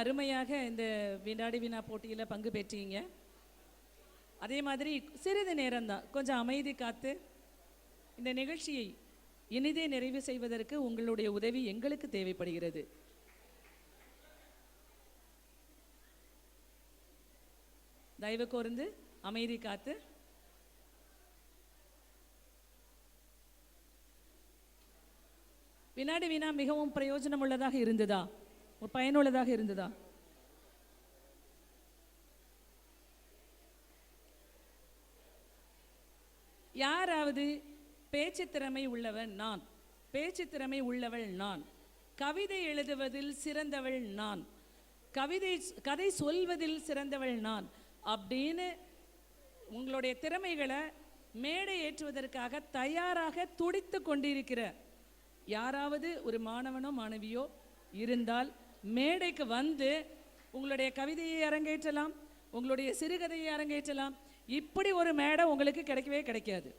அருமையாக இந்த வினாடி வினா போட்டியில் பங்கு பெற்றீங்க. அதே மாதிரி சிறிது நேரம்தான். கொஞ்சம் அமைதி காத்து இந்த நிகழ்ச்சியை இனிதே நிறைவு செய்வதற்கு உங்களுடைய உதவி எங்களுக்கு தேவைப்படுகிறது. தயவு கோர்ந்து அமைதி காத்து. வினாடி வினா மிகவும் பிரயோஜனம் உள்ளதாக இருந்ததா? ஒரு பயனுள்ளதாக இருந்ததா? யாராவது பேச்சு திறமை உள்ளவன் நான். பேச்சு திறமை உள்ளவள் நான். கவிதை எழுதுவதில் சிறந்தவள் நான். கவிதை கதை சொல்வதில் சிறந்தவள் நான் அப்படின்னு உங்களுடைய திறமைகளை மேடை ஏற்றுவதற்காக தயாராக துடித்து கொண்டிருக்கிற யாராவது ஒரு மாணவனோ மாணவியோ இருந்தால் மேடைக்கு வந்து உங்களுடைய கவிதையை அரங்கேற்றலாம் உங்களுடைய சிறுகதையை அரங்கேற்றலாம். இப்படி ஒரு மேடை உங்களுக்கு கிடைக்கவே கிடைக்காது.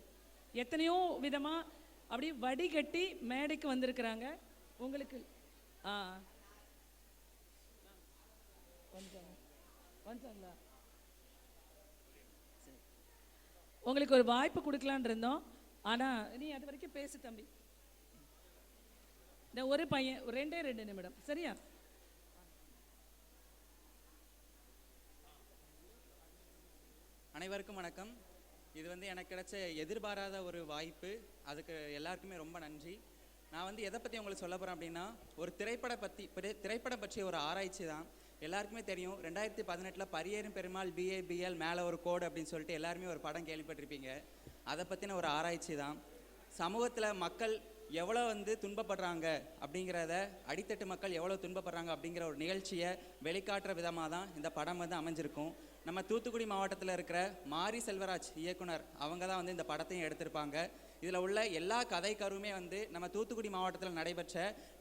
எத்தனையோ விதமாக அப்படி வடிகட்டி மேடைக்கு வந்திருக்கிறாங்க. உங்களுக்கு ஆ. வந்துட்டாங்களா சரி. உங்களுக்கு ஒரு வாய்ப்பு கொடுக்கலான் இருந்தோம். ஆனால் நீ அது வரைக்கும் பேசு தம்பி. இந்த ஒரு பையன் ரெண்டே ரெண்டு நிமிடம். சரியா? அனைவருக்கும் வணக்கம். இது வந்து எனக்கு கிடைச்ச எதிர்பாராத ஒரு வாய்ப்பு. அதுக்கு எல்லாருக்குமே ரொம்ப நன்றி. நான் வந்து எதை பற்றி உங்களுக்கு சொல்ல போகிறேன் அப்படின்னா ஒரு திரைப்பட பற்றி திரைப்படம் பற்றிய ஒரு ஆராய்ச்சி தான். எல்லாருக்குமே தெரியும் ரெண்டாயிரத்தி பதினெட்டில் பரியேறும் பெருமாள் பிஏபிஎல் மேலே ஒரு கோடு அப்படின்னு சொல்லிட்டு எல்லாருமே ஒரு படம் கேள்விப்பட்டிருப்பீங்க. அதை பற்றின ஒரு ஆராய்ச்சி தான். சமூகத்தில் மக்கள் எவ்வளோ வந்து துன்பப்படுறாங்க அப்படிங்கிறத அடித்தட்டு மக்கள் எவ்வளோ துன்பப்படுறாங்க அப்படிங்கிற ஒரு நிகழ்ச்சியை வெளிக்காட்டுற விதமாக தான் இந்த படம் வந்து அமைஞ்சிருக்கும். நம்ம தூத்துக்குடி மாவட்டத்தில் இருக்கிற மாரி செல்வராஜ் இயக்குனர் அவங்க தான் வந்து இந்த படத்தையும் எடுத்திருப்பாங்க. இதில் உள்ள எல்லா கதை வந்து நம்ம தூத்துக்குடி மாவட்டத்தில் நடைபெற்ற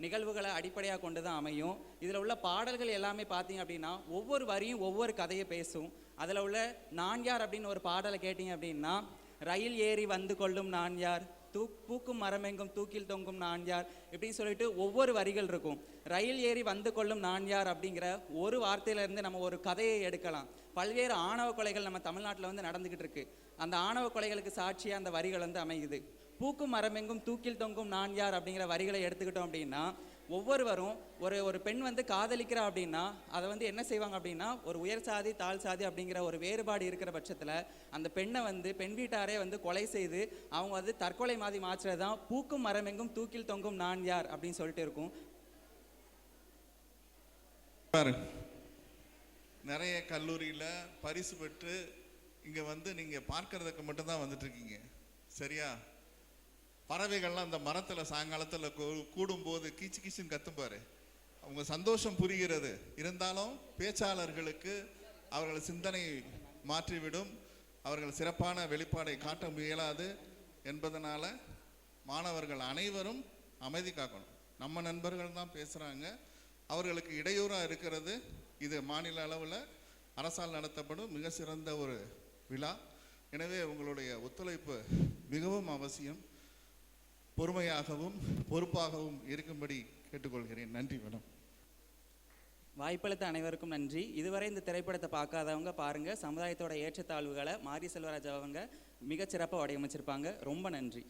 நிகழ்வுகளை அடிப்படையாக கொண்டு தான் அமையும். இதில் உள்ள பாடல்கள் எல்லாமே பார்த்தீங்க அப்படின்னா ஒவ்வொரு வரியும் ஒவ்வொரு கதையை பேசும். அதில் உள்ள நான் யார்? அப்படின்னு ஒரு பாடலை கேட்டிங்க அப்படின்னா ரயில் ஏறி வந்து கொள்ளும் நான் யார்? தூ பூக்கும் மரமெங்கும் தூக்கில் தொங்கும் நான் யார்? இப்படின்னு சொல்லிட்டு ஒவ்வொரு வரிகள் இருக்கும். ரயில் ஏறி வந்து கொள்ளும் நான் யார் அப்படிங்கிற ஒரு வார்த்தையிலேருந்து நம்ம ஒரு கதையை எடுக்கலாம். பல்வேறு ஆணவ கொலைகள் நம்ம தமிழ்நாட்டில் வந்து நடந்துக்கிட்டு இருக்கு. அந்த ஆணவ கொலைகளுக்கு சாட்சியாக அந்த வரிகள் வந்து அமையுது. பூக்கும் மரமெங்கும் தூக்கில் தொங்கும் நான் யார் அப்படிங்கிற வரிகளை எடுத்துக்கிட்டோம் அப்படின்னா ஒவ்வொருவரும் ஒரு ஒரு பெண் வந்து காதலிக்கிறா அப்படின்னா அதை வந்து என்ன செய்வாங்க அப்படின்னா ஒரு உயர் சாதி தாழ் சாதி அப்படிங்கிற ஒரு வேறுபாடு இருக்கிற பட்சத்தில் அந்த பெண்ணை வந்து பெண் வீட்டாரே வந்து கொலை செய்து அவங்க வந்து தற்கொலை மாதிரி மாற்றுறது தான் பூக்கும் மரமெங்கும் தூக்கில் தொங்கும் நான் யார் அப்படின்னு சொல்லிட்டு இருக்கும். நிறைய கல்லூரியில் பரிசு பெற்று இங்கே வந்து நீங்கள் பார்க்கறதுக்கு மட்டும்தான் வந்துட்டு இருக்கீங்க. சரியா? பறவைகள்லாம் அந்த மரத்தில் சாயங்காலத்தில் கூடும்போது கீச்சு கீச்சுன்னு கத்தும்பாரு அவங்க சந்தோஷம் புரிகிறது. இருந்தாலும் பேச்சாளர்களுக்கு அவர்கள் சிந்தனை மாற்றிவிடும். அவர்கள் சிறப்பான வெளிப்பாடை காட்ட முயலாது என்பதனால் மாணவர்கள் அனைவரும் அமைதி காக்கணும் நம்ம நண்பர்கள் தான் பேசுகிறாங்க அவர்களுக்கு இடையூறாக இருக்கிறது. இது மாநில அளவில் அரசால் நடத்தப்படும் மிக சிறந்த ஒரு விழா. எனவே உங்களுடைய ஒத்துழைப்பு மிகவும் அவசியம். பொறுமையாகவும் பொறுப்பாகவும் இருக்கும்படி கேட்டுக்கொள்கிறேன். நன்றி மேடம். வாய்ப்பளித்த அனைவருக்கும் நன்றி. இதுவரை இந்த திரைப்படத்தை பார்க்காதவங்க பாருங்க. சமுதாயத்தோட ஏற்றத்தாழ்வுகளை மாரி செல்வராஜ் அவங்க மிகச் சிறப்பாக வடிவமைச்சிருப்பாங்க. ரொம்ப நன்றி.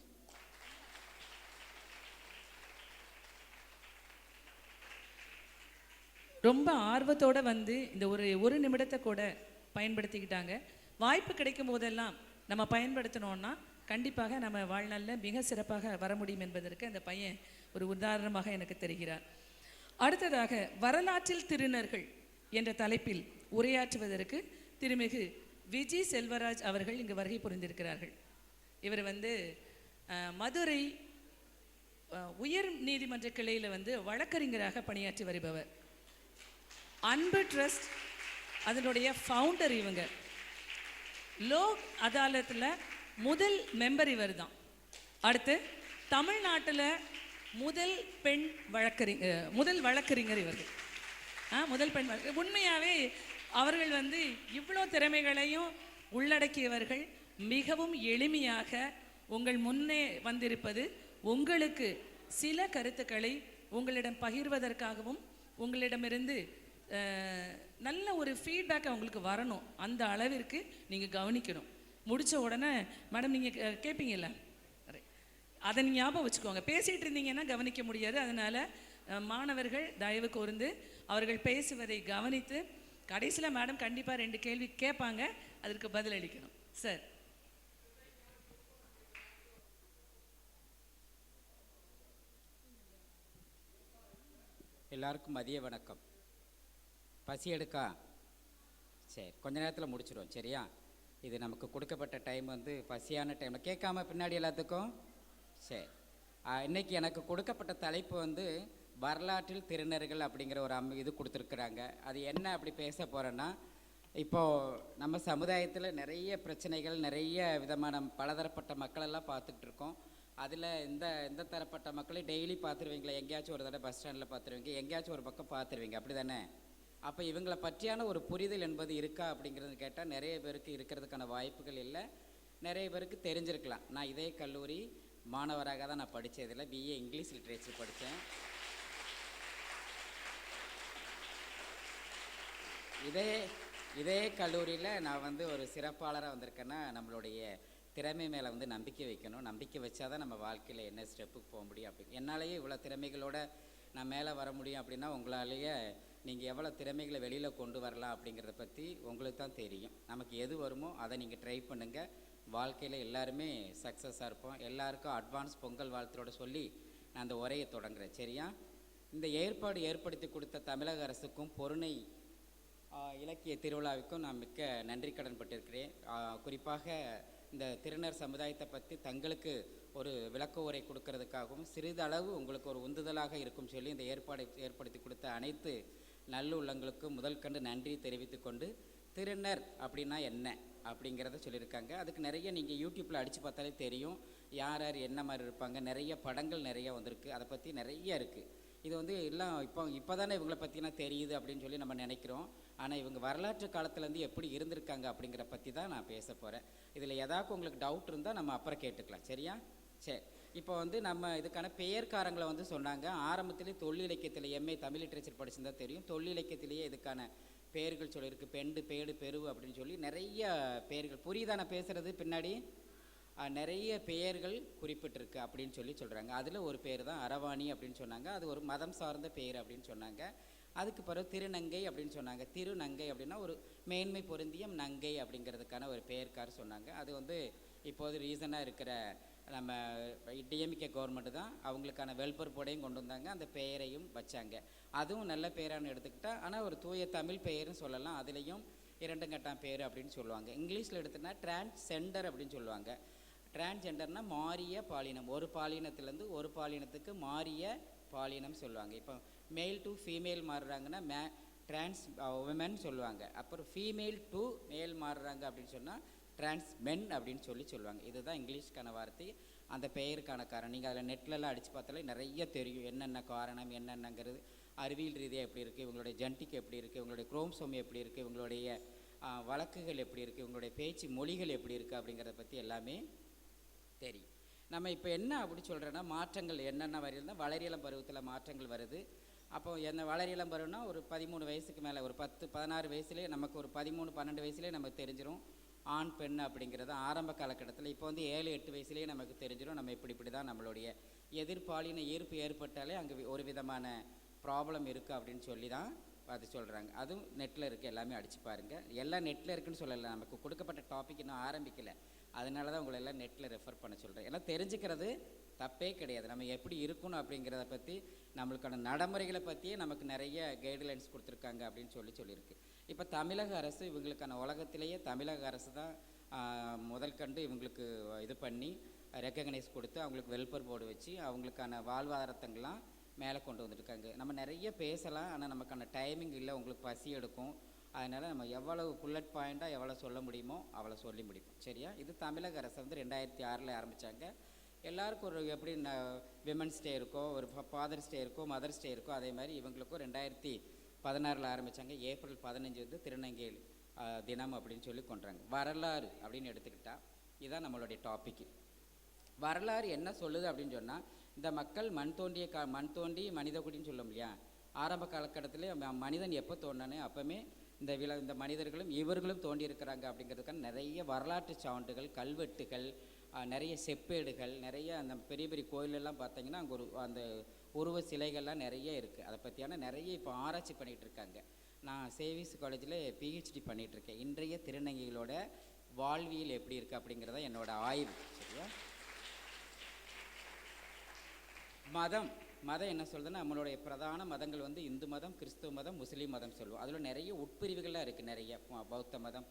ரொம்ப ஆர்வத்தோட வந்து இந்த ஒரு ஒரு நிமிடத்தை கூட பயன்படுத்திக்கிட்டாங்க. வாய்ப்பு கிடைக்கும் போதெல்லாம் நம்ம பயன்படுத்தினோம்னா கண்டிப்பாக நம்ம வாழ்நாளில் மிக சிறப்பாக வர முடியும் என்பதற்கு அந்த பையன் ஒரு உதாரணமாக எனக்கு தெரிகிறார். அடுத்ததாக வரலாற்றில் திருநர்கள் என்ற தலைப்பில் உரையாற்றுவதற்கு திருமிகு விஜி செல்வராஜ் அவர்கள் இங்கு வருகை புரிந்திருக்கிறார்கள். இவர் வந்து மதுரை உயர் நீதிமன்ற கிளையில் வந்து வழக்கறிஞராக பணியாற்றி வருபவர். அன்பு ட்ரஸ்ட் அதனுடைய ஃபவுண்டர் இவங்க. லோக் அதாலத்தில் முதல் மெம்பர் இவர் தான் அடுத்து தமிழ்நாட்டில் முதல் பெண் வழக்கறிஞர் முதல் வழக்கறிஞர் இவர்கள். ஆ முதல் பெண் வழக்கு உண்மையாகவே அவர்கள் வந்து இவ்வளோ திறமைகளையும் உள்ளடக்கியவர்கள். மிகவும் எளிமையாக உங்கள் முன்னே வந்திருப்பது உங்களுக்கு சில கருத்துக்களை உங்களிடம் பகிர்வதற்காகவும் உங்களிடமிருந்து நல்ல ஒரு ஃபீட்பேக் அவங்களுக்கு வரணும். அந்த அளவிற்கு நீங்கள் கவனிக்கணும். முடித்த உடனே மேடம் நீங்கள் கேட்பீங்கல்ல அதை நீங்கள் ஞாபகம் வச்சுக்கோங்க. பேசிகிட்டு இருந்தீங்கன்னா கவனிக்க முடியாது. அதனால் மாணவர்கள் தயவு கூர்ந்து அவர்கள் பேசுவதை கவனித்து கடைசியில் மேடம் கண்டிப்பாக ரெண்டு கேள்வி கேட்பாங்க. அதற்கு பதில் அளிக்கணும். சார். எல்லாருக்கும் மதிய வணக்கம். பசி எடுக்கா? சரி கொஞ்ச நேரத்தில் முடிச்சிடுவோம் சரியா? இது நமக்கு கொடுக்கப்பட்ட டைம் வந்து பசியான டைமில் கேட்காம பின்னாடி எல்லாத்துக்கும்? சரி. இன்றைக்கி எனக்கு கொடுக்கப்பட்ட தலைப்பு வந்து வரலாற்றில் திருநர்கள் அப்படிங்கிற ஒரு அம் இது கொடுத்துருக்குறாங்க. அது என்ன அப்படி பேச போகிறேன்னா இப்போது நம்ம சமுதாயத்தில் நிறைய பிரச்சனைகள் நிறைய விதமான பலதரப்பட்ட மக்களெல்லாம் பார்த்துட்டு இருக்கோம். அதில் இந்த இந்த தரப்பட்ட மக்களை டெய்லி பார்த்துருவீங்களா? எங்கேயாச்சும் ஒரு தடவை பஸ் ஸ்டாண்டில் பார்த்துருவீங்க? எங்கேயாச்சும் ஒரு பக்கம் பார்த்துருவீங்க? அப்படி தானே அப்போ இவங்களை பற்றியான ஒரு புரிதல் என்பது இருக்கா அப்படிங்கிறது கேட்டால் நிறைய பேருக்கு இருக்கிறதுக்கான வாய்ப்புகள் இல்லை. நிறைய பேருக்கு தெரிஞ்சிருக்கலாம். நான் இதே கல்லூரி மாணவராக தான் நான் படித்ததில் பிஏ இங்கிலீஷ் லிட்ரேச்சர் படித்தேன் இதே இதே கல்லூரியில் நான் வந்து ஒரு சிறப்பாளராக வந்திருக்கேன்னா நம்மளுடைய திறமை மேலே வந்து நம்பிக்கை வைக்கணும். நம்பிக்கை வச்சா தான் நம்ம வாழ்க்கையில் என்ன ஸ்டெப்புக்கு போக முடியும் அப்படி. என்னாலேயே இவ்வளோ திறமைகளோட நான் மேலே வர முடியும் அப்படின்னா உங்களாலேயே நீங்கள் எவ்வளோ திறமைகளை வெளியில் கொண்டு வரலாம் அப்படிங்கிறத பற்றி உங்களுக்கு தான் தெரியும். நமக்கு எது வருமோ அதை நீங்கள் ட்ரை பண்ணுங்கள் வாழ்க்கையில் எல்லாருமே சக்ஸஸாக இருப்போம். எல்லாருக்கும் அட்வான்ஸ் பொங்கல் வாழ்த்தோட சொல்லி நான் அந்த உரையை தொடங்குறேன். சரியா? இந்த ஏற்பாடு ஏற்படுத்தி கொடுத்த தமிழக அரசுக்கும் பொருணை இலக்கிய திருவிழாவுக்கும் நான் மிக்க நன்றி கடன் பட்டிருக்கிறேன். குறிப்பாக இந்த திருநர் சமுதாயத்தை பற்றி தங்களுக்கு ஒரு விளக்க உரை கொடுக்கறதுக்காகவும் சிறிதளவு உங்களுக்கு ஒரு உந்துதலாக இருக்கும் சொல்லி இந்த ஏற்பாடு ஏற்படுத்தி கொடுத்த அனைத்து நல்லுள்ளங்களுக்கு முதல் கண்டு நன்றி தெரிவித்து கொண்டு திருநர் அப்படின்னா என்ன அப்படிங்கிறத சொல்லியிருக்காங்க. அதுக்கு நிறைய நீங்கள் யூடியூப்பில் அடித்து பார்த்தாலே தெரியும். யார் யார் என்ன மாதிரி இருப்பாங்க. நிறைய படங்கள் நிறைய வந்திருக்கு. அதை பற்றி நிறைய இருக்குது இது வந்து எல்லாம் இப்போ இப்போ தானே இவங்களை பற்றினா தெரியுது அப்படின்னு சொல்லி நம்ம நினைக்கிறோம். ஆனால் இவங்க வரலாற்று காலத்துலேருந்து எப்படி இருந்திருக்காங்க அப்படிங்கிற பற்றி தான் நான் பேச போகிறேன் இதில் ஏதாக்கும் உங்களுக்கு டவுட் இருந்தால் நம்ம அப்புறம் கேட்டுக்கலாம். சரியா? சரி. இப்போ வந்து நம்ம இதுக்கான பெயர்காரங்களை வந்து சொன்னாங்க. ஆரம்பத்திலே தொல் இலக்கியத்தில் எம்ஏ தமிழ் லிட்ரேச்சர் படிச்சிருந்தா தெரியும். தொல் இலக்கியத்திலேயே இதுக்கான பெயர்கள் சொல்லியிருக்கு. பெண்டு பேடு பெருவு அப்படின்னு சொல்லி நிறைய பெயர்கள். புரியுதா? நான் பேசுகிறது பின்னாடி? நிறைய பெயர்கள் குறிப்பிட்டிருக்கு அப்படின்னு சொல்லி சொல்கிறாங்க அதில் ஒரு பேர் தான் அரவாணி அப்படின்னு சொன்னாங்க. அது ஒரு மதம் சார்ந்த பெயர் அப்படின்னு சொன்னாங்க. அதுக்கு பிறகு திருநங்கை அப்படின்னு சொன்னாங்க. திருநங்கை அப்படின்னா ஒரு மேன்மை பொருந்தியம் நங்கை அப்படிங்கிறதுக்கான ஒரு பெயர்க்கார் சொன்னாங்க. அது வந்து இப்போது ரீசனாக இருக்கிற நம்ம டிஎம்கே கவர்மெண்ட்டு தான் அவங்களுக்கான வெல்பர் போர்டையும் கொண்டு வந்தாங்க அந்த பெயரையும் வச்சாங்க. அதுவும் நல்ல பெயரானு எடுத்துக்கிட்டால் ஆனால் ஒரு தூய தமிழ் பெயர்னு சொல்லலாம் அதுலேயும் இரண்டு கட்டாம் பேர் அப்படின்னு சொல்லுவாங்க. இங்கிலீஷில் எடுத்தோன்னா டிரான்ஸ்செண்டர் அப்படின்னு சொல்லுவாங்க. டிரான்ஸ்ஜெண்டர்னா மாறிய பாலினம் ஒரு பாலினத்துலேருந்து ஒரு பாலினத்துக்கு மாறிய பாலினம் சொல்லுவாங்க. இப்போ மேல் டு ஃபீமேல் மாறுறாங்கன்னா மே டிரான்ஸ் உமன் சொல்லுவாங்க. அப்புறம் ஃபீமேல் டு மேல் மாறுறாங்க அப்படின்னு சொன்னால் டிரான்ஸ் மென் அப்படின்னு சொல்லி சொல்லுவாங்க. இதுதான் இங்கிலீஷ்க்கான வார்த்தை. அந்த பெயருக்கான காரணம். நீங்கள் அதில் நெட்லலாம் அடித்து பார்த்தாலே நிறைய தெரியும். என்னென்ன காரணம் என்னென்னங்கிறது. அறிவியல் ரீதியாக எப்படி இருக்குது இவங்களுடைய ஜென்டிக் எப்படி இருக்குது இவங்களுடைய குரோம்சோம் எப்படி இருக்குது இவங்களுடைய வழக்குகள் எப்படி இருக்குது இவங்களுடைய பேச்சு மொழிகள் எப்படி இருக்குது அப்படிங்கிறத பற்றி எல்லாமே தெரியும். நம்ம இப்போ என்ன அப்படி சொல்கிறேன்னா மாற்றங்கள் என்னென்ன வருதுன்னா வளரியலம் பருவத்தில் மாற்றங்கள் வருது. அப்போ என்ன வளரியலம் பருவம்னா ஒரு பதிமூணு வயசுக்கு மேலே ஒரு பத்து பதினாறு வயசுலேயே நமக்கு ஒரு பதிமூணு பன்னெண்டு வயசுலேயே நமக்கு தெரிஞ்சிடும் ஆண் பெண் அப்படிங்கிறது ஆரம்ப காலகட்டத்தில். இப்போ வந்து ஏழு எட்டு வயசுலேயே நமக்கு தெரிஞ்சிடும் நம்ம இப்படி இப்படி தான் நம்மளுடைய எதிர்பாலின ஈர்ப்பு ஏற்பட்டாலே அங்கே ஒரு விதமான ப்ராப்ளம் இருக்குது அப்படின்னு சொல்லி தான் பார்த்து சொல்கிறாங்க அதுவும் நெட்டில் இருக்குது எல்லாமே அடிச்சு பாருங்கள் எல்லாம் நெட்டில் இருக்குன்னு சொல்லலை. நமக்கு கொடுக்கப்பட்ட டாபிக் இன்னும் ஆரம்பிக்கலை. அதனால தான் உங்களை எல்லாம் நெட்டில் ரெஃபர் பண்ண சொல்கிறேன் ஏன்னா தெரிஞ்சுக்கிறது தப்பே கிடையாது. நம்ம எப்படி இருக்கணும் அப்படிங்கிறத பற்றி நம்மளுக்கான நடைமுறைகளை பற்றியே நமக்கு நிறைய கைட்லைன்ஸ் கொடுத்துருக்காங்க அப்படின்னு சொல்லி சொல்லியிருக்கு. இப்போ தமிழக அரசு இவங்களுக்கான உலகத்திலேயே தமிழக அரசு தான் முதல் கண்டு இவங்களுக்கு இது பண்ணி ரெக்கக்னைஸ் கொடுத்து அவங்களுக்கு வெல்பர் போர்டு வச்சு அவங்களுக்கான வாழ்வாதாரத்தங்கள்லாம் மேலே கொண்டு வந்துருக்காங்க நம்ம நிறைய பேசலாம் ஆனால் நமக்கான டைமிங் இல்லை உங்களுக்கு பசி எடுக்கும். அதனால் நம்ம எவ்வளவு புல்லட் பாயிண்ட்டாக எவ்வளோ சொல்ல முடியுமோ அவ்வளோ சொல்லி முடிப்போம். சரியா? இது தமிழக அரசு வந்து ரெண்டாயிரத்தி ஆறில் ஆரம்பித்தாங்க எல்லாருக்கும் ஒரு எப்படி விமன்ஸ் டே இருக்கோ ஒரு ஃபாதர்ஸ் டே இருக்கோ மதர்ஸ் டே இருக்கோ அதே மாதிரி இவங்களுக்கும் ரெண்டாயிரத்தி பதினாறில் ஆரம்பித்தாங்க ஏப்ரல் பதினஞ்சு வந்து திருநங்கையில் தினம் அப்படின்னு சொல்லி கொண்டாங்க. வரலாறு அப்படின்னு எடுத்துக்கிட்டால் இதுதான் நம்மளுடைய டாப்பிக்கு வரலாறு என்ன சொல்லுது அப்படின்னு சொன்னால் இந்த மக்கள் மண் தோண்டிய கா மண் தோண்டி மனித குடின்னு சொல்லும் இல்லையா? ஆரம்ப காலகட்டத்தில் மனிதன் எப்போ தோன்றானே அப்போமே இந்த வில இந்த மனிதர்களும் இவர்களும் தோண்டியிருக்கிறாங்க அப்படிங்கிறதுக்கான நிறைய வரலாற்று சான்றுகள் கல்வெட்டுகள் நிறைய செப்பேடுகள் நிறைய அந்த பெரிய பெரிய கோயிலெல்லாம் பார்த்தீங்கன்னா அங்கே ஒரு அந்த உருவ சிலைகள்லாம் நிறைய இருக்குது அதை பற்றியான நிறைய இப்போ ஆராய்ச்சி பண்ணிகிட்டு இருக்காங்க நான் சேவிஸ் காலேஜில் பிஹெச்டி பண்ணிகிட்டு இருக்கேன் இன்றைய திருநங்கைகளோட வாழ்வியல் எப்படி இருக்குது அப்படிங்கிறத என்னோட ஆய்வு. சரியா? மதம். மதம் என்ன சொல்கிறதுன்னா நம்மளுடைய பிரதான மதங்கள் வந்து இந்து மதம் கிறிஸ்துவ மதம் முஸ்லீம் மதம் சொல்லுவோம். அதில் நிறைய உட்பிரிவுகள்லாம் இருக்குது நிறைய. பௌத்த மதம்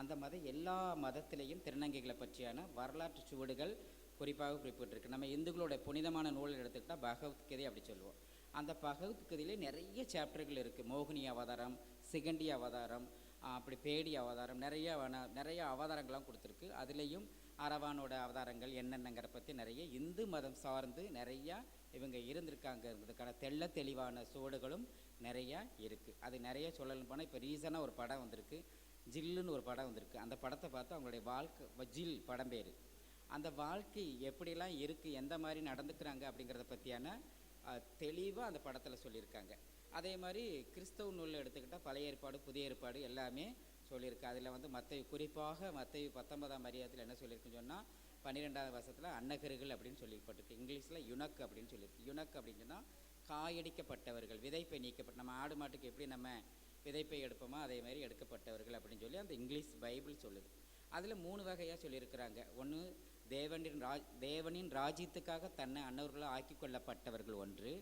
அந்த மதம் எல்லா மதத்திலையும் திருநங்கைகளை பற்றியான வரலாற்று சுவடுகள் குறிப்பாக குறிப்பிட்டிருக்கு. நம்ம இந்துக்களோட புனிதமான நூல் எடுத்துக்கிட்டால் பகவத்கீதை அப்படி சொல்லுவோம். அந்த பகவத்கீதையிலே நிறைய சாப்டர்கள் இருக்குது மோகினி அவதாரம் சிகண்டி அவதாரம் அப்படி பேடி அவதாரம் நிறைய வன- நிறைய அவதாரங்கள்லாம் கொடுத்துருக்கு. அதுலேயும் அரவானோட அவதாரங்கள் என்னென்னங்கிற பற்றி நிறைய இந்து மதம் சார்ந்து நிறையா இவங்க இருந்திருக்காங்கிறதுக்கான தெள்ள தெளிவான சுவடுகளும் நிறையா இருக்குது அது நிறைய சொல்லணும் போனால் இப்போ ரீசனாக ஒரு படம் வந்திருக்கு. ஜில்லுன்னு ஒரு படம் வந்திருக்கு. அந்த படத்தை பார்த்து அவங்களுடைய வாழ்க்கை ஜில் படம் பேர். அந்த வாழ்க்கை எப்படிலாம் இருக்குது எந்த மாதிரி நடந்துக்கிறாங்க அப்படிங்கிறத பற்றியான தெளிவாக அந்த படத்தில் சொல்லியிருக்காங்க. அதே மாதிரி கிறிஸ்தவ நூலில் எடுத்துக்கிட்டால் பழைய ஏற்பாடு புதிய ஏற்பாடு எல்லாமே சொல்லியிருக்கு. அதில் வந்து மற்ற குறிப்பாக மற்ற பத்தொன்பதாம் மரியாதையில் என்ன சொல்லியிருக்குன்னு சொன்னால் பன்னிரெண்டாவது வருஷத்தில் அன்னகர்கள் அப்படின்னு சொல்லிப்பட்டிருக்கு. இங்கிலீஷில் யுனக் அப்படின்னு சொல்லியிருக்கு. யுனக் அப்படின்னு சொன்னால் காயடிக்கப்பட்டவர்கள் விதைப்பை நீக்கப்பட்ட நம்ம ஆடு மாட்டுக்கு எப்படி நம்ம விதைப்பை எடுப்போமோ அதே மாதிரி எடுக்கப்பட்டவர்கள் அப்படின்னு சொல்லி அந்த இங்கிலீஷ் பைபிள் சொல்லுது. அதில் மூணு வகையாக சொல்லியிருக்கிறாங்க. ஒன்று தேவனின் ராஜ் தேவனின் ராஜ்யத்துக்காக தன்னை அன்னவர்களாக ஆக்கி கொள்ளப்பட்டவர்கள் ஒன்று.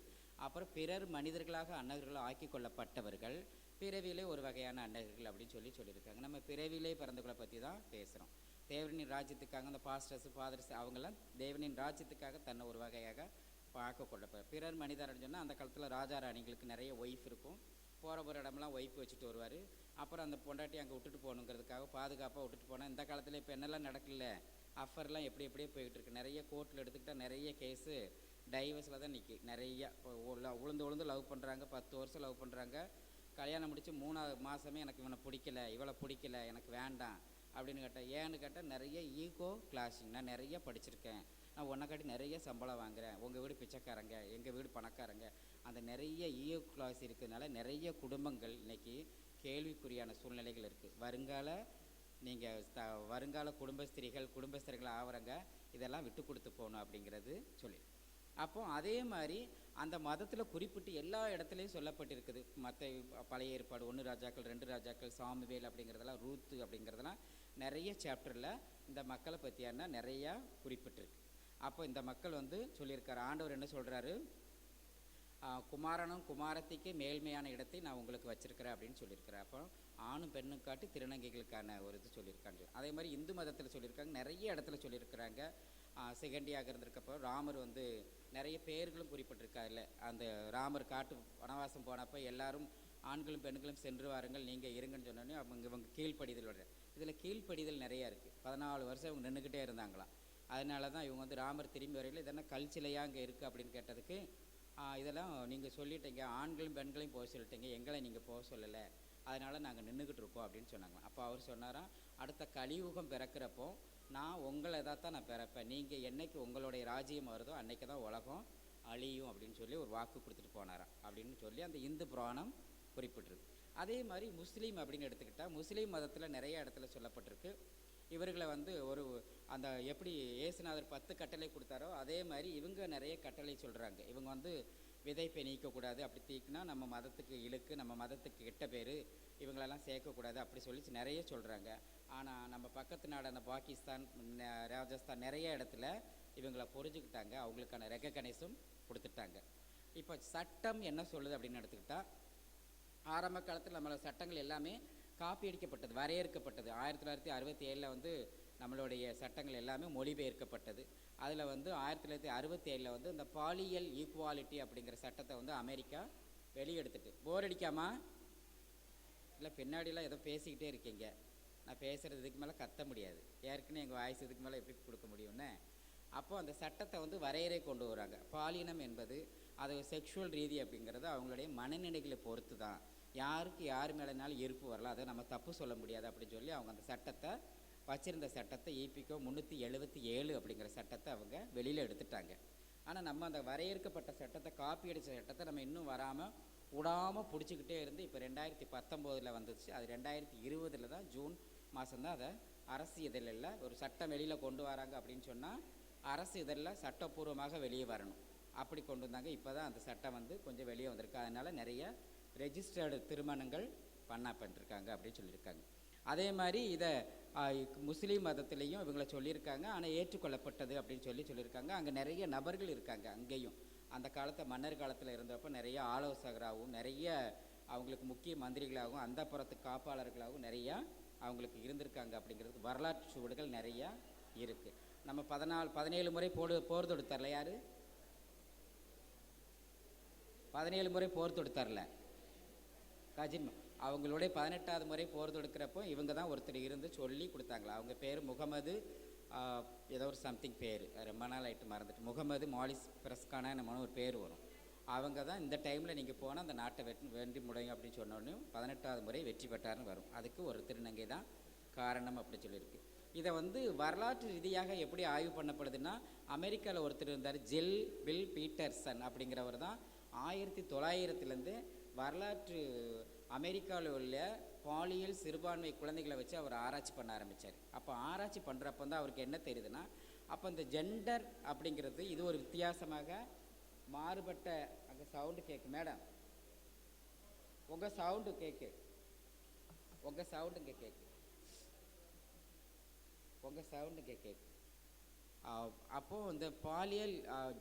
அப்புறம் பிறர் மனிதர்களாக அன்னவர்களாக ஆக்கி கொள்ளப்பட்டவர்கள். பிறவியிலே ஒரு வகையான அன்னகர்கள் அப்படின்னு சொல்லி சொல்லியிருக்காங்க. நம்ம பிறவியிலே பிறந்தவங்களை பற்றி தான் பேசுகிறோம் தேவனின் ராஜ்யத்துக்காக அந்த பாஸ்டர்ஸ் ஃபாதர்ஸ் அவங்களாம் தேவனின் ராஜ்யத்துக்காக தன்னை ஒரு வகையாக பார்க்க கொள்ளப்ப பிறர் மனிதர்னு சொன்னால் அந்த காலத்தில் ராஜா ராணிகளுக்கு நிறைய ஒய்ஃப் இருக்கும். போகிற போகிற இடமெல்லாம் ஒய்ஃப் வச்சுட்டு வருவார். அப்புறம் அந்த பொண்டாட்டி அங்கே விட்டுட்டு போகணுங்கிறதுக்காக பாதுகாப்பாக விட்டுட்டு போனால் இந்த காலத்தில் இப்போ என்னெல்லாம் நடக்கல? அஃபர்லாம் எப்படி எப்படியே போயிட்டு இருக்கு நிறைய கோர்ட்டில் எடுத்துக்கிட்டால் நிறைய கேஸு டைவர்ஸில் தான் நிற்கி நிறையா இப்போ உளுந்து உளுந்து லவ் பண்ணுறாங்க பத்து வருஷம் லவ் பண்ணுறாங்க கல்யாணம் முடித்து மூணாவது மாதமே எனக்கு இவனை பிடிக்கல இவளை பிடிக்கல எனக்கு வேண்டாம் அப்படின்னு கேட்டேன் ஏன்னு கேட்டால் நிறைய ஈகோ கிளாஷிங் நான் நிறைய படிச்சிருக்கேன். நான் உன்னை காட்டி நிறைய சம்பளம் வாங்குறேன். உங்கள் வீடு பிச்சைக்காரங்க எங்கள் வீடு பணக்காரங்க. அந்த நிறைய ஈகோ கிளாஸ் இருக்கிறதுனால நிறைய குடும்பங்கள் இன்றைக்கி கேள்விக்குறியான சூழ்நிலைகள் இருக்குது வருங்கால நீங்கள் த வருங்கால குடும்பஸ்திரிகள் குடும்பஸ்திரிகள் ஆவறங்க இதெல்லாம் விட்டு கொடுத்து போகணும் அப்படிங்கிறது சொல்லி. அப்போ அதே மாதிரி அந்த மதத்தில் குறிப்பிட்டு எல்லா இடத்துலையும் சொல்லப்பட்டிருக்குது. மற்ற பழைய ஏற்பாடு ஒன்று ராஜாக்கள் ரெண்டு ராஜாக்கள் சாமுவேல் அப்படிங்கிறதெல்லாம் ரூத்து அப்படிங்கிறதெல்லாம் நிறைய சாப்டரில் இந்த மக்களை பற்றியான நிறையா குறிப்பிட்டிருக்கு. அப்போ இந்த மக்கள் வந்து சொல்லியிருக்காரு. ஆண்டவர் என்ன சொல்கிறாரு குமாரனும் குமாரத்திக்கு மேல்மையான இடத்தை நான் உங்களுக்கு வச்சிருக்கிறேன் அப்படின்னு சொல்லியிருக்கிறேன் அப்போ ஆணும் பெண்ணும் காட்டி திருநங்கைகளுக்கான ஒரு இது சொல்லியிருக்காங்க. அதே மாதிரி இந்து மதத்தில் சொல்லியிருக்காங்க. நிறைய இடத்துல சொல்லியிருக்கிறாங்க. செகண்டியாக இருந்திருக்கப்போ ராமர் வந்து நிறைய பேர்களும் குறிப்பிட்டிருக்காருல்ல. அந்த ராமர் காட்டு வனவாசம் போனப்போ எல்லாரும் ஆண்களும் பெண்களும் சென்று வாருங்கள் நீங்கள் இருங்கன்னு சொன்னோடனே அவங்க இவங்க கீழ்ப்படிதலோட இதில் கீழ்ப்படிதல் நிறையா இருக்குது பதினாலு வருஷம் இவங்க நின்றுக்கிட்டே இருந்தாங்களாம். அதனால தான் இவங்க வந்து ராமர் திரும்பி வரையில் இதெல்லாம் கல்ச்சிலையாக அங்கே இருக்குது அப்படின்னு கேட்டதுக்கு இதெல்லாம் நீங்கள் சொல்லிட்டீங்க. ஆண்களும் பெண்களையும் போக சொல்லிட்டீங்க. எங்களை நீங்கள் போக சொல்லலை. அதனால் நாங்கள் நின்றுக்கிட்டு இருக்கோம் அப்படின்னு சொன்னாங்களாம் அப்போ அவர் சொன்னாராம் அடுத்த கலியுகம் பிறக்கிறப்போ நான் உங்களை தான் நான் பிறப்பேன். நீங்கள் என்னைக்கு உங்களுடைய ராஜ்யம் வருதோ அன்னைக்கு தான் உலகம் அழியும் அப்படின்னு சொல்லி ஒரு வாக்கு கொடுத்துட்டு போனாராம் அப்படின்னு சொல்லி அந்த இந்து புராணம் குறிப்பிட்டிருக்கு. அதே மாதிரி முஸ்லீம் அப்படின்னு எடுத்துக்கிட்டால் முஸ்லீம் மதத்தில் நிறைய இடத்துல சொல்லப்பட்டிருக்கு. இவர்களை வந்து ஒரு அந்த எப்படி ஏசுநாதர் பத்து கட்டளை கொடுத்தாரோ அதே மாதிரி இவங்க நிறைய கட்டளை சொல்கிறாங்க இவங்க வந்து விதைப்பை நீக்கக்கூடாது அப்படி தீக்குனா நம்ம மதத்துக்கு இழுக்கு நம்ம மதத்துக்கு கெட்ட பேர் இவங்களெல்லாம் சேர்க்கக்கூடாது அப்படி சொல்லி நிறைய சொல்கிறாங்க ஆனால் நம்ம பக்கத்து நாடான பாகிஸ்தான் ராஜஸ்தான் நிறைய இடத்துல இவங்களை புரிஞ்சுக்கிட்டாங்க அவங்களுக்கான ரெக்ககனைஸும் கொடுத்துட்டாங்க. இப்போ சட்டம் என்ன சொல்லுது அப்படின்னு எடுத்துக்கிட்டால் ஆரம்ப காலத்தில் நம்மளோட சட்டங்கள் எல்லாமே காப்பி அடிக்கப்பட்டது வரையறுக்கப்பட்டது. ஆயிரத்தி தொள்ளாயிரத்தி அறுபத்தி ஏழில் வந்து நம்மளுடைய சட்டங்கள் எல்லாமே மொழிபெயர்க்கப்பட்டது. அதில் வந்து ஆயிரத்தி தொள்ளாயிரத்தி அறுபத்தி ஏழில் வந்து இந்த பாலியல் ஈக்குவாலிட்டி அப்படிங்கிற சட்டத்தை வந்து அமெரிக்கா வெளியெடுத்துட்டு. போர் அடிக்காமா? இல்லை பின்னாடிலாம் ஏதோ பேசிக்கிட்டே இருக்கீங்க. நான் பேசுகிறது இதுக்கு மேலே கத்த முடியாது. ஏற்கனவே எங்கள் வாய்ஸ் இதுக்கு மேலே எப்படி கொடுக்க முடியும்னு. அப்போது அந்த சட்டத்தை வந்து வரையறை கொண்டு வராங்க. பாலினம் என்பது அது செக்ஷுவல் ரீதி அப்படிங்கிறது அவங்களுடைய மனநிலைகளை பொறுத்து தான் யாருக்கு யார் மேலேனாலும் எரிப்பு வரலாம் அதை நம்ம தப்பு சொல்ல முடியாது அப்படின்னு சொல்லி அவங்க அந்த சட்டத்தை வச்சிருந்த சட்டத்தை இபிகோ முந்நூற்றி எழுபத்தி ஏழு அப்படிங்கிற சட்டத்தை அவங்க வெளியில் எடுத்துட்டாங்க. ஆனால் நம்ம அந்த வரையறுக்கப்பட்ட சட்டத்தை காப்பி அடித்த சட்டத்தை நம்ம இன்னும் வராமல் விடாமல் பிடிச்சிக்கிட்டே இருந்து இப்போ ரெண்டாயிரத்தி பத்தொம்போதில் வந்துச்சு. அது ரெண்டாயிரத்தி இருபதில் தான் ஜூன் மாதம்தான் அதை அரசு இதழில் ஒரு சட்டம் வெளியில் கொண்டு வராங்க அப்படின்னு சொன்னால் அரசு இதழில் சட்டப்பூர்வமாக வெளியே வரணும். அப்படி கொண்டு வந்தாங்க. இப்போ தான் அந்த சட்டம் வந்து கொஞ்சம் வெளியே வந்திருக்கு. அதனால் நிறைய ரெஜிஸ்டர்டு திருமணங்கள் பண்ண பண்ணிருக்காங்க அப்படின்னு சொல்லியிருக்காங்க. அதே மாதிரி இதை முஸ்லீம் மதத்துலேயும் இவங்களை சொல்லியிருக்காங்க. ஆனால் ஏற்றுக்கொள்ளப்பட்டது அப்படின்னு சொல்லி சொல்லியிருக்காங்க. அங்கே நிறைய நபர்கள் இருக்காங்க அங்கேயும். அந்த காலத்தை மன்னர் காலத்தில் இருந்தப்போ நிறைய ஆலோசகராகவும் நிறைய அவங்களுக்கு முக்கிய மந்திரிகளாகவும் அந்த புறத்து காப்பாளர்களாகவும் நிறையா அவங்களுக்கு இருந்திருக்காங்க அப்படிங்கிறது வரலாற்று சுவடுகள் நிறையா இருக்குது நம்ம பதினாலு பதினேழு முறை போடு போர் தொடுத்தார்ல யார்? பதினேழு முறை போர் தொடுத்தார்ல. கஜின் அவங்களுடைய பதினெட்டாவது முறை போர் தொடுக்கிறப்போ இவங்க தான் ஒருத்தர் இருந்து சொல்லி கொடுத்தாங்களா? அவங்க பேர் முகமது ஏதோ ஒரு சம்திங் பேர். ரொம்ப நாள் ஆயிட்டு மறந்துட்டு. முகமது மாலிஸ் பிரஸ்கானா நம்ம ஒரு பேர் வரும். அவங்க தான் இந்த டைமில் நீங்கள் போனால் அந்த நாட்டை வெற்றி வெற்றி முடியும் அப்படின்னு சொன்னோடனே பதினெட்டாவது முறை வெற்றி பெற்றார்னு வரும். அதுக்கு ஒரு திருநங்கை தான் காரணம் அப்படி சொல்லியிருக்கு. இதை வந்து வரலாற்று ரீதியாக எப்படி ஆய்வு பண்ணப்படுதுன்னா அமெரிக்காவில் ஒருத்தர் இருந்தார் ஜில் பில் பீட்டர்சன் அப்படிங்கிறவர் தான் ஆயிரத்தி தொள்ளாயிரத்துலேருந்து வரலாற்று அமெரிக்காவில் உள்ள பாலியல் சிறுபான்மை குழந்தைகளை வச்சு அவர் ஆராய்ச்சி பண்ண ஆரம்பித்தார் அப்போ ஆராய்ச்சி பண்ணுறப்ப தான் அவருக்கு என்ன தெரியுதுன்னா அப்போ இந்த ஜெண்டர் அப்படிங்கிறது இது ஒரு வித்தியாசமாக மாறுபட்ட அங்கே சவுண்டு கேட்கு மேடம் உங்கள் சவுண்டு கேட்கு உங்கள் சவுண்டுங்க கேட்கு உங்கள் சவுண்டு இங்கே கேட்கு அப்போது இந்த பாலியல்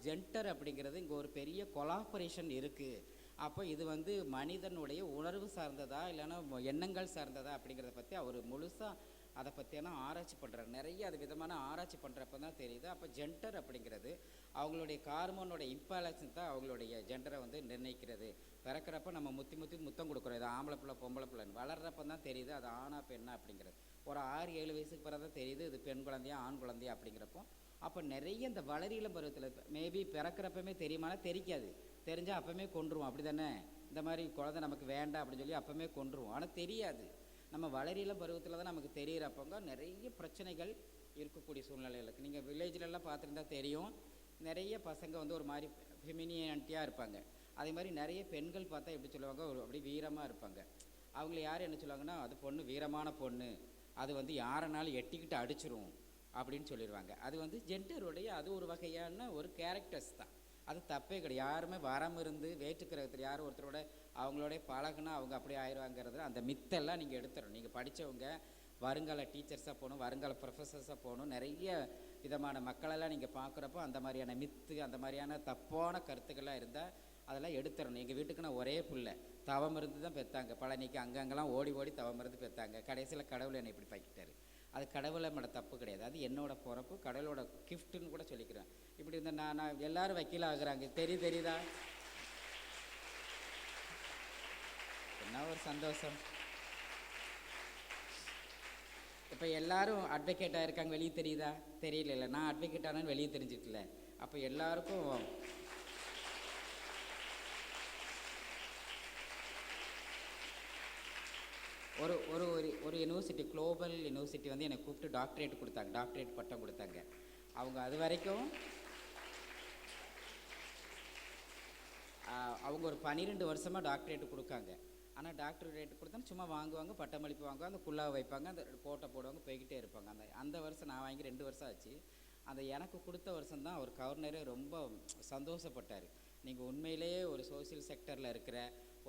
ஜென்டர் அப்படிங்கிறது இங்கே ஒரு பெரிய கொலாபரேஷன் இருக்குது அப்போ இது வந்து மனிதனுடைய உணர்வு சார்ந்ததா இல்லைன்னா எண்ணங்கள் சார்ந்ததா அப்படிங்கிறத பற்றி அவர் முழுசாக அதை பற்றியான ஆராய்ச்சி பண்ணுறாரு நிறைய அது விதமான ஆராய்ச்சி பண்ணுறப்ப தான் தெரியுது. அப்போ ஜென்டர் அப்படிங்கிறது அவங்களுடைய கார்மோனோட இம்பேலன்ஸ் தான் அவங்களுடைய ஜெண்டரை வந்து நிர்ணயிக்கிறது. பிறக்கிறப்ப நம்ம முத்தி முத்தி முத்தம் கொடுக்குறோம். இது ஆம்பளை பிள்ளை பொம்பளை பிள்ளைன்னு. வளர்கிறப்ப தான் தெரியுது அது ஆணா பெண்ணா அப்படிங்கிறது. ஒரு ஆறு ஏழு வயசுக்கு பிறகு தான் தெரியுது இது பெண் குழந்தையா ஆண் குழந்தையா அப்படிங்கிறப்போ அப்போ நிறைய இந்த வளரியிலம் பருவத்தில் மேபி பிறக்கிறப்பமே தெரியுமானா தெரிக்காது. தெரிஞ்சால் அப்போமே கொன்றுவோம். அப்படி தானே இந்த மாதிரி குழந்தை நமக்கு வேண்டாம் அப்படின்னு சொல்லி அப்போமே கொன்றுவோம். ஆனால் தெரியாது. நம்ம வளரியிலம் பருவத்தில் தான் நமக்கு தெரிகிறப்பங்க நிறைய பிரச்சனைகள் இருக்கக்கூடிய சூழ்நிலைகளுக்கு நீங்கள் வில்லேஜ்லலாம் பார்த்துருந்தா தெரியும். நிறைய பசங்க வந்து ஒரு மாதிரி ஃபெமினியானிட்டியாக இருப்பாங்க. அதே மாதிரி நிறைய பெண்கள் பார்த்தா எப்படி சொல்லுவாங்க? ஒரு அப்படி வீரமாக இருப்பாங்க. அவங்கள யார் என்ன சொல்லுவாங்கன்னா அது பொண்ணு வீரமான பொண்ணு. அது வந்து யாரனாலும் எட்டிக்கிட்டு அடிச்சிரும். அப்படின்னு சொல்லிடுவாங்க. அது வந்து ஜென்டருடைய அது ஒரு வகையான ஒரு கேரக்டர்ஸ் தான். அது தப்பே கிடையாது. யாருமே வரம் இருந்து வேற்றுக்கிறதுல யார் ஒருத்தரோட அவங்களோட பழகுனா அவங்க அப்படியே ஆயிடுவாங்கிறது அந்த மித்தெல்லாம் நீங்கள் எடுத்துடணும். நீங்கள் படித்தவங்க வருங்கால டீச்சர்ஸாக போகணும் வருங்கால ப்ரொஃபஸர்ஸாக போகணும் நிறைய விதமான மக்களெல்லாம் நீங்கள் பார்க்குறப்போ அந்த மாதிரியான மித்து அந்த மாதிரியான தப்பான கருத்துக்கள்லாம் இருந்தால் அதெல்லாம் எடுத்துடணும். எங்கள் வீட்டுக்கு நான் ஒரே புள்ள. தவம் இருந்து தான் பெற்றாங்க பழனிக்கு அங்கங்கெல்லாம் ஓடி ஓடி தவம் இருந்து பெற்றாங்க கடைசியில் கடவுள் என்னை இப்படி பாக்கிட்டாரு அது கடவுளை மேட தப்பு கிடையாது. அது என்னோட பிறப்பு கடவுளோட கிஃப்ட்டுன்னு கூட சொல்லி இப்படி நான்? நான் எல்லாரும் வக்கீல் ஆகுறாங்க தெரி தெரியுதா? என்ன ஒரு சந்தோஷம். இப்போ எல்லாரும் அட்வொகேட்டாக இருக்காங்க வெளியே தெரியுதா? தெரியல இல்லை நான் அட்வொகேட் ஆனேன்னு வெளியே தெரிஞ்சிட்டல அப்போ எல்லாருக்கும் ஒரு ஒரு ஒரு ஒரு யூனிவர்சிட்டி குளோபல் யூனிவர்சிட்டி வந்து என்னை கூப்பிட்டு டாக்டரேட் கொடுத்தாங்க. டாக்டரேட் பட்டம் கொடுத்தாங்க. அவங்க அது வரைக்கும் அவங்க ஒரு பன்னிரெண்டு வருஷமாக டாக்டரேட் கொடுக்காங்க. ஆனால் டாக்டரேட் கொடுத்தா சும்மா வாங்குவாங்க பட்டமளிப்பு வாங்குவாங்க அந்த குள்ளா வைப்பாங்க அந்த கோட்டை போடுவாங்க போய்கிட்டே இருப்பாங்க. அந்த அந்த வருஷம் நான் வாங்கி ரெண்டு வருஷம் ஆச்சு. அந்த எனக்கு கொடுத்த வருஷம் தான் அவர் கவர்னரே ரொம்ப சந்தோஷப்பட்டார். நீங்கள் உண்மையிலேயே ஒரு சோசியல் செக்டரில் இருக்கிற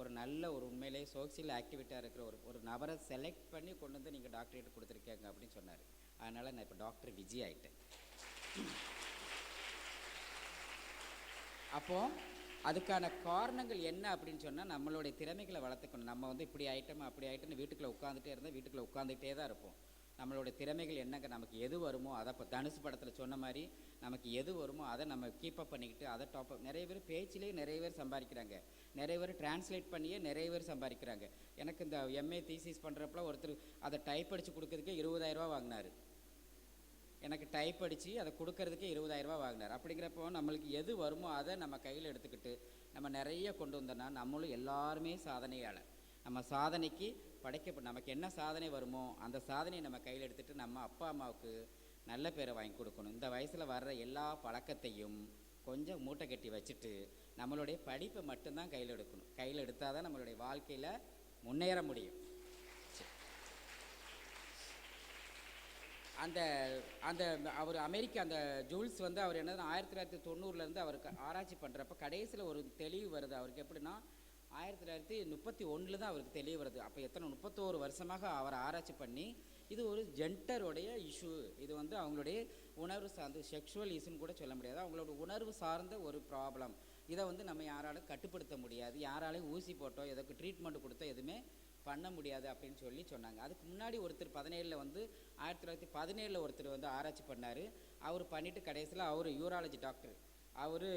ஒரு நல்ல ஒரு உண்மையிலேயே சோசியல் ஆக்டிவிட்டாக இருக்கிற ஒரு ஒரு நபரை செலக்ட் பண்ணி கொண்டு வந்து நீங்கள் டாக்டரேட் கொடுத்துருக்கீங்க அப்படின்னு சொன்னார். அதனால் நான் இப்போ டாக்டர் விஜய் ஆகிட்டேன் அப்போது அதுக்கான காரணங்கள் என்ன அப்படின்னு சொன்னால் நம்மளுடைய திறமைகளை வளர்த்துக்கணும். நம்ம வந்து இப்படி ஆயிட்டோம் அப்படி ஆயிட்டோம்னு வீட்டுக்குள்ளே உட்காந்துட்டே இருந்தால் வீட்டுக்குள்ளே உட்காந்துட்டே தான் இருப்போம். நம்மளுடைய திறமைகள் என்னங்க நமக்கு எது வருமோ அதை இப்போ தனுசு படத்தில் சொன்ன மாதிரி நமக்கு எது வருமோ அதை நம்ம கீப்பப் பண்ணிக்கிட்டு அதை டாப்அப் நிறைய பேர் பேச்சிலே நிறைய பேர் சம்பாதிக்கிறாங்க. நிறைய பேர் டிரான்ஸ்லேட் பண்ணியே நிறைய பேர் சம்பாதிக்கிறாங்க. எனக்கு இந்த எம்ஏ தீசிஸ் பண்ணுறப்பல ஒருத்தர் அதை டைப் அடித்து கொடுக்கறதுக்கே இருபதாயிரரூபா வாங்கினார். எனக்கு டைப் அடித்து அதை கொடுக்கறதுக்கே இருபதாயிரரூபா வாங்கினார். அப்படிங்கிறப்போ நம்மளுக்கு எது வருமோ அதை நம்ம கையில் எடுத்துக்கிட்டு நம்ம நிறைய கொண்டு வந்தோம்னா நம்மளும் எல்லாருமே சாதனையாளர். நம்ம சாதனைக்கு படைக்க நமக்கு என்ன சாதனை வருமோ அந்த சாதனையை நம்ம கையில் எடுத்துகிட்டு நம்ம அப்பா அம்மாவுக்கு நல்ல பேரை வாங்கி கொடுக்கணும். இந்த வயசில் வர்ற எல்லா பழக்கத்தையும் கொஞ்சம் மூட்டை கட்டி வச்சுட்டு நம்மளுடைய படிப்பை மட்டும்தான் கையில் எடுக்கணும். கையில் எடுத்தால் தான் நம்மளுடைய வாழ்க்கையில் முன்னேற முடியும். அந்த அந்த அவர் அமெரிக்கா அந்த ஜூல்ஸ் வந்து அவர் என்னது ஆயிரத்தி தொள்ளாயிரத்தி தொண்ணூறுலேருந்து அவருக்கு ஆராய்ச்சி பண்ணுறப்ப கடைசியில் ஒரு தெளிவு வருது. அவருக்கு எப்படின்னா ஆயிரத்தி தொள்ளாயிரத்தி முப்பத்தி ஒன்றில் தான் அவருக்கு தெளிவு வருது. அப்போ எத்தனை முப்பத்தோரு வருஷமாக அவர் ஆராய்ச்சி பண்ணி இது ஒரு ஜென்டருடைய இஷ்யூ. இது வந்து அவங்களுடைய உணர்வு சார்ந்த செக்ஷுவல் இஷ்யூன்னு கூட சொல்ல முடியாது. அவங்களோட உணர்வு சார்ந்த ஒரு ப்ராப்ளம் இதை வந்து நம்ம யாராலும் கட்டுப்படுத்த முடியாது. யாராலையும் ஊசி போட்டோ எதற்கு ட்ரீட்மெண்ட் கொடுத்தோ எதுவுமே பண்ண முடியாது அப்படின்னு சொல்லி சொன்னாங்க. அதுக்கு முன்னாடி ஒருத்தர் பதினேழில் வந்து ஆயிரத்தி தொள்ளாயிரத்தி பதினேழில் ஒருத்தர் வந்து ஆராய்ச்சி பண்ணார். அவர் பண்ணிவிட்டு கடைசியில் அவர் யூராலஜி டாக்டர் அவர்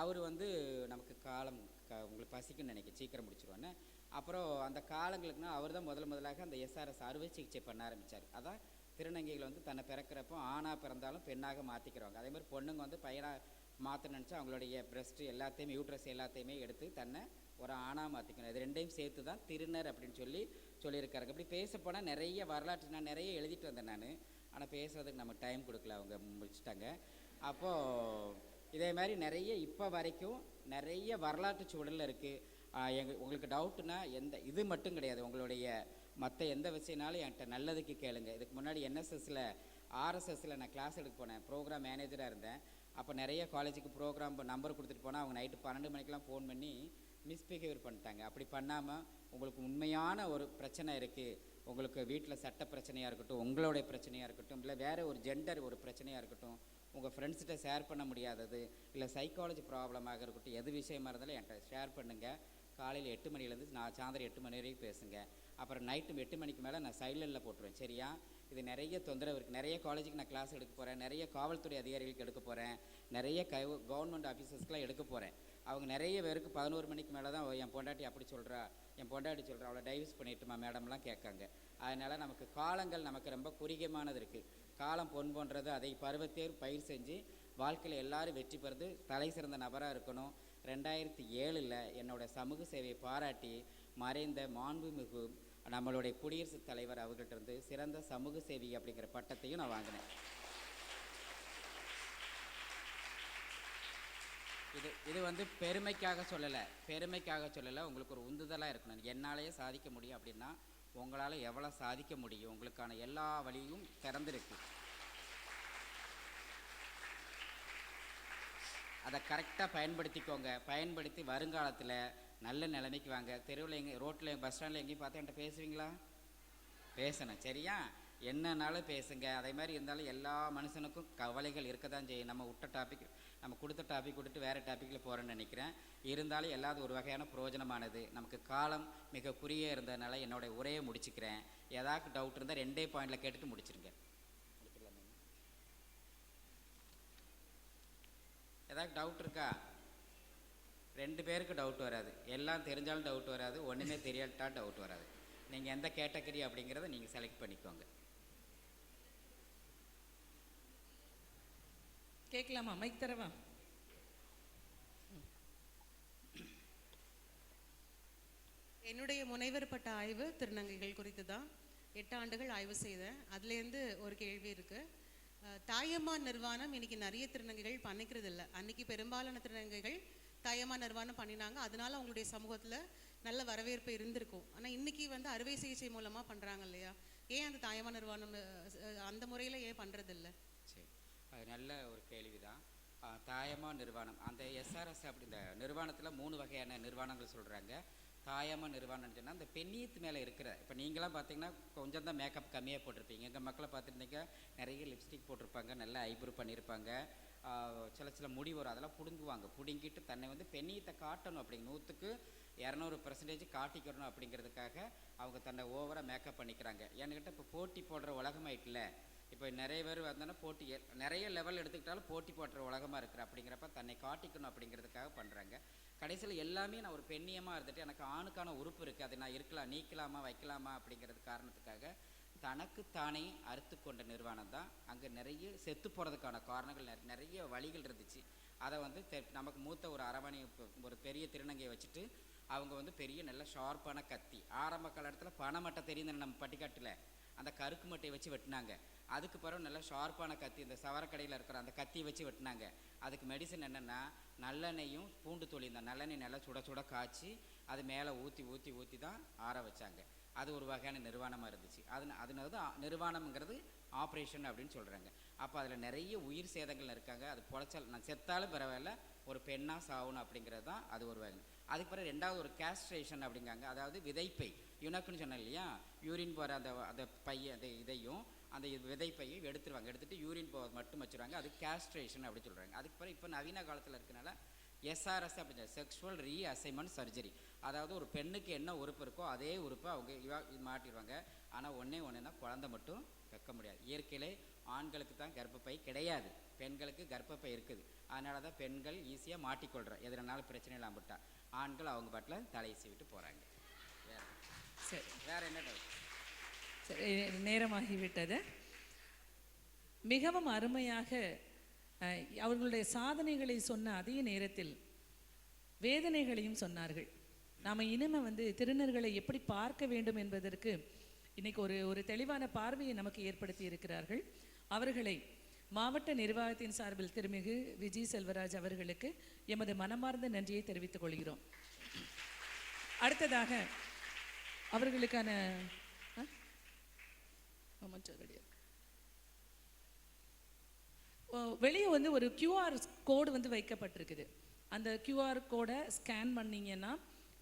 அவர் வந்து நமக்கு காலம் க உங்களுக்கு பசிக்குன்னு நினைக்க சீக்கிரம் முடிச்சிருவானே அப்புறம் அந்த காலங்களுக்குனா அவர் தான் முதல் முதலாக அந்த எஸ்ஆர்எஸ் அறுவை சிகிச்சை பண்ண ஆரம்பித்தார் அதான் திருநங்கைகள் வந்து தன்னை பிறக்கிறப்போ ஆணாக பிறந்தாலும் பெண்ணாக மாற்றிக்கிறவங்க அதே மாதிரி பொண்ணுங்க வந்து பையனாக மாற்ற நினச்சா அவங்களுடைய பிரஸ்ட் எல்லாத்தையுமே யூட்ரஸ் எல்லாத்தையுமே எடுத்து தன்னை ஒரு ஆணாக மாற்றிக்கணும் இது ரெண்டையும் சேர்த்து தான் திருநர் அப்படின்னு சொல்லி சொல்லியிருக்காருங்க அப்படி பேச போனால் நிறைய வரலாற்று நான் நிறைய எழுதிட்டு வந்தேன் நான். ஆனால் பேசுறதுக்கு நம்ம டைம் கொடுக்கல அவங்க முடிச்சிட்டாங்க. அப்போது இதே மாதிரி நிறைய இப்போ வரைக்கும் நிறைய வரலாற்று சூழலில் இருக்குது எங்க உங்களுக்கு டவுட்னா எந்த இது மட்டும் கிடையாது. உங்களுடைய மற்ற எந்த விஷயம்னாலும் என்கிட்ட நல்லதுக்கு கேளுங்க. இதுக்கு முன்னாடி என்எஸ்எஸில் ஆர்எஸ்எஸில் நான் கிளாஸ் எடுக்க போனேன். ப்ரோக்ராம் மேனேஜராக இருந்தேன். அப்போ நிறைய காலேஜுக்கு ப்ரோக்ராம் நம்பர் கொடுத்துட்டு போனால் அவங்க நைட்டு பன்னெண்டு மணிக்கெலாம் ஃபோன் பண்ணி மிஸ்பிஹேவியர் பண்ணிட்டாங்க. அப்படி பண்ணாமல் உங்களுக்கு உண்மையான ஒரு பிரச்சனை இருக்குது உங்களுக்கு வீட்டில் சட்ட பிரச்சனையாக இருக்கட்டும் உங்களுடைய பிரச்சனையாக இருக்கட்டும் இல்லை வேறு ஒரு ஜெண்டர் ஒரு பிரச்சனையாக இருக்கட்டும் உங்கள் ஃப்ரெண்ட்ஸ்கிட்ட ஷேர் பண்ண முடியாதது இல்லை சைக்காலஜி ப்ராப்ளமாக இருக்கட்டும் எது விஷயமா இருந்தாலும் என்கிட்ட ஷேர் பண்ணுங்கள் காலையில் எட்டு மணிலேருந்து நான் சாயந்தரம் எட்டு மணி வரைக்கும் பேசுங்க. அப்புறம் நைட்டு எட்டு மணிக்கு மேலே நான் சைலண்டில் போட்டுருவேன். சரியா? இது நிறைய தொந்தரவு இருக்குது நிறைய காலேஜுக்கு நான் கிளாஸ் எடுக்க போகிறேன் நிறைய காவல்துறை அதிகாரிகளுக்கு எடுக்க போகிறேன் நிறைய கை கவர்மெண்ட் ஆஃபீஸர்ஸ்க்கெலாம் எடுக்க போகிறேன் அவங்க நிறைய பேருக்கு பதினோரு மணிக்கு மேலே தான் என் பொண்டாட்டி அப்படி சொல்கிறா என் பொண்டாட்டி சொல்கிறா அவளை டைவர்ஸ் பண்ணிட்டுமா மேடம்லாம் கேட்காங்க. அதனால் நமக்கு காலங்கள் நமக்கு ரொம்ப குறுகியமானது இருக்குது காலம் பொன் போன்றது அதை பருவத்தேர் பயிர் செஞ்சு வாழ்க்கையில் எல்லாரும் வெற்றி பெறுது தலை சிறந்த நபராக இருக்கணும். ரெண்டாயிரத்தி ஏழில் என்னோட சமூக சேவையை பாராட்டி மறைந்த மாண்புமிகு நம்மளுடைய குடியரசுத் தலைவர் அவர்கள்ட்ட இருந்து சிறந்த சமூக சேவை அப்படிங்கிற பட்டத்தையும் நான் வாங்கினேன். இது இது வந்து பெருமைக்காக சொல்லலை. பெருமைக்காக சொல்லலை. உங்களுக்கு ஒரு உந்துதலாக இருக்கணும். என்னாலேயே சாதிக்க முடியும் அப்படின்னா உங்களால் எவ்வளோ சாதிக்க முடியும்? உங்களுக்கான எல்லா வழியும் திறந்துருக்கு. அதை கரெக்டாக பயன்படுத்திக்கோங்க. பயன்படுத்தி வருங்காலத்தில் நல்ல நிலைமைக்கு வாங்க. தெருவில் எங்கே ரோட்டில் பஸ் ஸ்டாண்டில் எங்கேயும் பார்த்து என்கிட்ட பேசுவீங்களா? பேசணும். சரியா? என்னன்னாலும் பேசுங்க. அதே மாதிரி இருந்தாலும் எல்லா மனுஷனுக்கும் கவலைகள் இருக்க தான் செய்யும். நம்ம விட்ட டாபிக் நம்ம கொடுத்த டாபிக் கொடுத்துட்டு வேறு டாப்பிக்கில் போகிறேன்னு நினைக்கிறேன். இருந்தாலும் எல்லாது ஒரு வகையான பிரயோஜனமானது நமக்கு காலம் மிக குறுகிய இருந்ததுனால என்னோட உரையை முடிச்சுக்கிறேன். ஏதாவது டவுட் இருந்தால் ரெண்டே பாயிண்டில் கேட்டுட்டு முடிச்சிருங்க. ஏதாவது டவுட் இருக்கா? ரெண்டு பேருக்கு டவுட் வராது. எல்லாம் தெரிஞ்சாலும் டவுட் வராது. ஒன்றுமே தெரியாட்டா டவுட் வராது. நீங்கள் எந்த கேட்டகரி அப்படிங்கிறத நீங்கள் செலக்ட் பண்ணிக்கோங்க. கேட்கலாமா? மைக் தரவா? என்னுடைய முனைவர் பட்ட ஆய்வு திருநங்கைகள் குறித்து தான் எட்டு ஆண்டுகள் ஆய்வு செய்தேன். அதுலேருந்து ஒரு கேள்வி இருக்கு. தாயம்மா நிர்வாணம் இன்னைக்கு நிறைய திருநங்கைகள் பண்ணிக்கிறது இல்லை அன்னைக்கு பெரும்பாலான திருநங்கைகள் தாயம்மா நிர்வாணம் பண்ணினாங்க. அதனால அவங்களுடைய சமூகத்தில் நல்ல வரவேற்பு இருந்திருக்கும். ஆனால் இன்னைக்கு வந்து அறுவை சிகிச்சை மூலமாக பண்ணுறாங்க இல்லையா? ஏன் அந்த தாயம்மா நிர்வாணம் அந்த முறையில் ஏன் பண்ணுறதில்லை அது நல்ல ஒரு கேள்வி தான் தாயமா நிர்வாணம். அந்த எஸ்ஆர்எஸ் அப்படி இந்த நிர்வாணத்தில் மூணு வகையான நிர்வாணங்கள் சொல்கிறாங்க தாயமா நிர்வாணம்னு சொன்னால் அந்த பெண்ணியத்து மேலே இருக்கிற இப்போ நீங்களாம் பார்த்தீங்கன்னா கொஞ்சம் தான் மேக்கப் கம்மியாக போட்டிருப்பீங்க. எங்கள் மக்களை பார்த்துருந்தீங்க நிறைய லிப்ஸ்டிக் போட்டிருப்பாங்க நல்லா ஐப்ரோ பண்ணியிருப்பாங்க சில சில முடி வரும் அதெல்லாம் பிடுங்குவாங்க. பிடுங்கிட்டு தன்னை வந்து பெண்ணியத்தை காட்டணும் அப்படிங்க நூற்றுக்கு இரநூறு பர்சன்டேஜ் காட்டிக்கிறணும் அப்படிங்கிறதுக்காக அவங்க தன்னை ஓவராக மேக்கப் பண்ணிக்கிறாங்க. என்கிட்ட இப்போ போட்டி போடுற உலகமாயிட்டுல இப்போ நிறைய பேர் வந்தோன்னா போட்டி நிறைய லெவல் எடுத்துக்கிட்டாலும் போட்டி போட்டுற உலகமாக இருக்கிற அப்படிங்கிறப்ப தன்னை காட்டிக்கணும் அப்படிங்கிறதுக்காக பண்ணுறாங்க கடைசியில் எல்லாமே நான் ஒரு பெண்ணியமாக இருந்துட்டு எனக்கு ஆணுக்கான உறுப்பு இருக்குது அதை நான் இருக்கலாம் நீக்கலாமா வைக்கலாமா அப்படிங்கிறது காரணத்துக்காக தனக்கு தானே அறுத்து கொண்ட நிறுவனம் தான். அங்கே நிறைய செத்து போகிறதுக்கான காரணங்கள் நிறைய வழிகள் இருந்துச்சு. அதை வந்து நமக்கு மூத்த ஒரு அரவணை ஒரு பெரிய திருநங்கையை வச்சுட்டு அவங்க வந்து பெரிய நல்ல ஷார்ப்பான கத்தி. ஆரம்ப காலத்தில் பணம் மட்டும் தெரியுது நம்ம பட்டிக்காட்டில். அந்த கருக்கு மட்டையை வச்சு வெட்டினாங்க. அதுக்கு பிறகு நல்ல ஷார்ப்பான கத்தி இந்த சவரக்கடையில் இருக்கிற அந்த கத்தியை வச்சு வெட்டினாங்க. அதுக்கு மெடிசன் என்னென்னா நல்லெண்ணெயும் பூண்டு தோலி இந்த நல்லெண்ணெய் நல்லா சுட சுட காய்ச்சி அது மேலே ஊற்றி ஊற்றி ஊற்றி தான் ஆற வச்சாங்க. அது ஒரு வகையான நிர்வாணமாக இருந்துச்சு. அது அதனால தான் நிர்வாணம்ங்கிறது ஆப்ரேஷன் அப்படின்னு சொல்கிறாங்க அப்போ அதில் நிறைய உயிர் சேதங்கள் இருக்காங்க. அது பொழைச்சால் நான் செத்தாலும் பரவாயில்ல ஒரு பெண்ணாக சாகணும் அப்படிங்கிறது தான் அது ஒரு வகை. அதுக்கு பிறகு ரெண்டாவது ஒரு கேஸ்ட்ரேஷன் அப்படிங்காங்க அதாவது விதைப்பை. யுனக்குன்னு சொன்னேன் இல்லையா? யூரின் போகிற அந்த அந்த பைய அந்த இதையும் அந்த விதைப்பையும் எடுத்துருவாங்க. எடுத்துகிட்டு யூரின் போகிறது மட்டும் வச்சுருவாங்க. அது கேஸ்ட்ரேஷன் அப்படி சொல்கிறாங்க அதுக்கு பிறகு இப்போ நவீன காலத்தில் இருக்கனால எஸ்ஆர்எஸ் அப்படின்னு செக்ஷுவல் ரீ அசைன்மெண்ட் சர்ஜரி அதாவது ஒரு பெண்ணுக்கு என்ன உறுப்பு இருக்கோ அதே உறுப்பை அவங்க இவா இது மாட்டிடுவாங்க ஆனால் ஒன்றே ஒன்றுனா குழந்தை மட்டும் வைக்க முடியாது. இயற்கையிலே ஆண்களுக்கு தான் கர்ப்பப்பை கிடையாது. பெண்களுக்கு கர்ப்பப்பை இருக்குது. அதனால தான் பெண்கள் ஈஸியாக மாட்டிக்கொள்கிறோம் எதுனாலும் பிரச்சனை இல்லாமல் விட்டா. ஆண்கள் அவங்க பாட்டில் தலையை விட்டு போகிறாங்க சரி. வேற என்ன? சரி நேரமாகிவிட்டது. மிகவும் அருமையாக அவர்களுடைய சாதனைகளை சொன்ன அதே நேரத்தில் வேதனைகளையும் சொன்னார்கள். நாம் இனிமே வந்து திருநர்களை எப்படி பார்க்க வேண்டும் என்பதற்கு இன்னைக்கு ஒரு ஒரு தெளிவான பார்வையை நமக்கு ஏற்படுத்தி இருக்கிறார்கள். அவர்களை மாவட்ட நிர்வாகத்தின் சார்பில் திருமிகு விஜய் செல்வராஜ் அவர்களுக்கு எமது மனமார்ந்த நன்றியை தெரிவித்துக் கொள்கிறோம். அடுத்ததாக அவர்களுக்கான ஆமாம் வெளியே வந்து ஒரு கியூஆர் கோடு வந்து வைக்கப்பட்டிருக்குது. அந்த கியூஆர் கோடை ஸ்கேன் பண்ணீங்கன்னா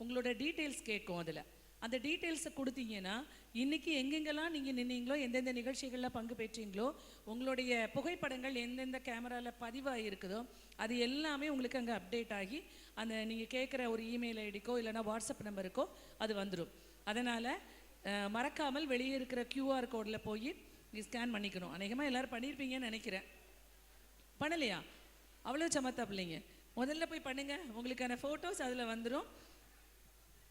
உங்களோட டீட்டெயில்ஸ் கேட்கும் அதில். அந்த டீட்டெயில்ஸை கொடுத்தீங்கன்னா இன்னைக்கு எங்கெங்கெல்லாம் நீங்கள் நின்னீங்களோ எந்தெந்த நிகழ்ச்சிகளில் பங்கு பெற்றீங்களோ உங்களுடைய புகைப்படங்கள் எந்தெந்த கேமராவில் பதிவாக இருக்குதோ அது எல்லாமே உங்களுக்கு அங்கே அப்டேட் ஆகி அந்த நீங்கள் கேட்குற ஒரு இமெயில் ஐடிக்கோ இல்லைன்னா வாட்ஸ்அப் நம்பருக்கோ அது வந்துடும் அதனால் மறக்காமல் வெளியே இருக்கிற கியூஆர் கோடில் போய் நீ ஸ்கேன் பண்ணிக்கணும். அநேகமாக எல்லோரும் பண்ணியிருப்பீங்கன்னு நினைக்கிறேன். பண்ணலையா? அவ்வளோ சமத்தாப்பில்லைங்க பிள்ளைங்க. முதல்ல போய் பண்ணுங்கள் உங்களுக்கான ஃபோட்டோஸ் அதில் வந்துடும்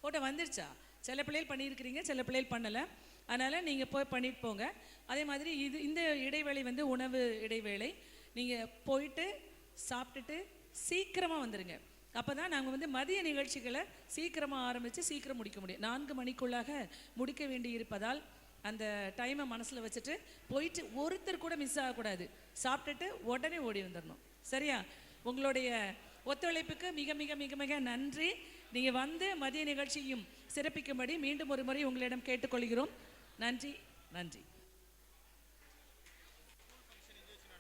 ஃபோட்டோ வந்துருச்சா? சில பிள்ளைகள் பண்ணியிருக்கிறீங்க சில பிள்ளைகள் பண்ணலை. அதனால் நீங்கள் போய் பண்ணிட்டு போங்க. அதே மாதிரி இது இந்த இடைவேளை வந்து உணவு இடைவேளை. நீங்கள் போயிட்டு சாப்பிட்டுட்டு சீக்கிரமாக வந்துடுங்க அப்போ தான் நாங்கள் வந்து மதிய நிகழ்ச்சிகளை சீக்கிரமாக ஆரம்பித்து சீக்கிரம் முடிக்க முடியும். நான்கு மணிக்குள்ளாக முடிக்க வேண்டி இருப்பதால் அந்த டைமை மனசில் வச்சுட்டு போயிட்டு ஒருத்தர் கூட மிஸ் ஆகக்கூடாது. சாப்பிட்டுட்டு உடனே ஓடி வந்துடணும் சரியா? உங்களுடைய ஒத்துழைப்புக்கு மிக மிக மிக மிக நன்றி. நீங்கள் வந்து மதிய நிகழ்ச்சியும் சிறப்பிக்கும்படி மீண்டும் ஒரு முறை உங்களிடம் கேட்டுக்கொள்கிறோம். நன்றி நன்றி.